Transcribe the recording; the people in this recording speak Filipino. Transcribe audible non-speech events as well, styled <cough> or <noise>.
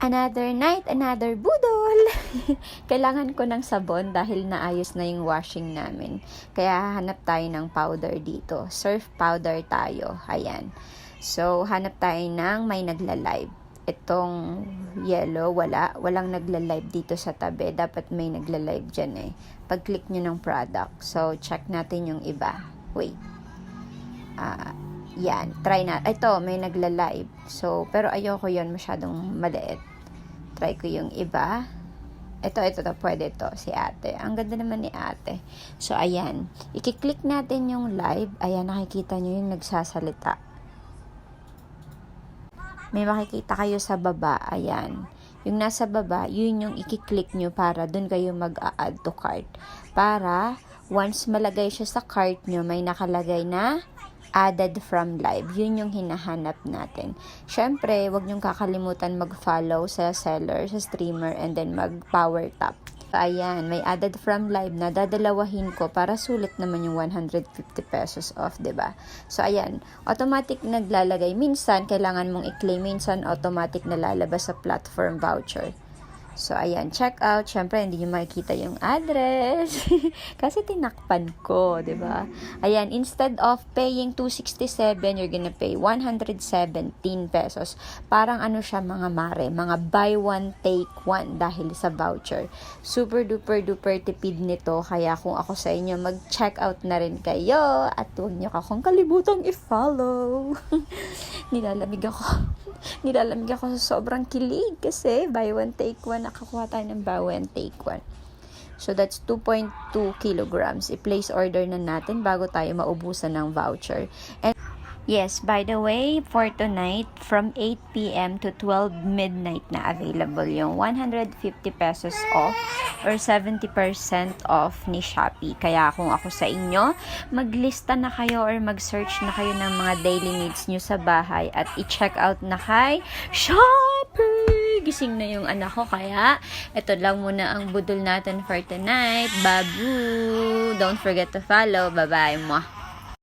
Another night, another budol. <laughs> Kailangan ko ng sabon dahil naayos na yung washing namin. Kaya hanap tayo ng powder dito. Surf powder tayo. Ayan. So, hanap tayo ng may nagla-live. Itong yellow, wala. Walang nagla-live dito sa tabi. Dapat may nagla-live dyan eh. Pag-click nyo ng product. So, check natin yung iba. Wait. Ah, yan. Try na. Ito, may nagla-live. So, pero ayoko yon masyadong maliit. Try ko yung iba. Ito, ito, to, pwede to, si ate. Ang ganda naman ni ate. So, ayan. Ikiklik natin yung live. Ayan, nakikita nyo yung nagsasalita. May makikita kayo sa baba. Ayan. Yung nasa baba, yun yung ikiklik nyo para dun kayo mag-add to cart. Para, once malagay siya sa cart nyo, may nakalagay na added from live. Yun yung hinahanap natin. Syempre, wag niyong kakalimutan mag-follow sa seller, sa streamer, and then mag-power tap. Ayan, may added from live na dadalawahin ko para sulit naman yung 150 pesos off, ba? So ayan, automatic naglalagay. Minsan kailangan mong i-claim, minsan automatic nalalabas sa platform voucher. So, ayan, check out. Siyempre, hindi nyo makikita yung address. <laughs> Kasi tinakpan ko, ba? Ayan, instead of paying 267, you're gonna pay 117 pesos. Parang ano siya, mga mare, mga buy one, take one dahil sa voucher. Super duper duper tipid nito. Kaya kung ako sa inyo, mag-check out na rin kayo. At huwag nyo akong kalimutang i-follow. <laughs> Nilalamig ako. <laughs> Nilalamig ako sa sobrang kilig kasi buy one, take one. Nakakuha tayo ng buy one, take one. So, that's 2.2 kilograms. I-place order na natin bago tayo maubusan ng voucher. And Yes, by the way, for tonight, from 8 p.m. to 12 midnight na available yung 150 pesos off or 70% off ni Shopee. Kaya kung ako sa inyo, maglista na kayo or mag-search na kayo ng mga daily needs nyo sa bahay at i-check out na kay Shopee! Gising na yung anak ko, kaya ito lang muna ang budol natin for tonight. Babu! Don't forget to follow. Bye-bye, mwah!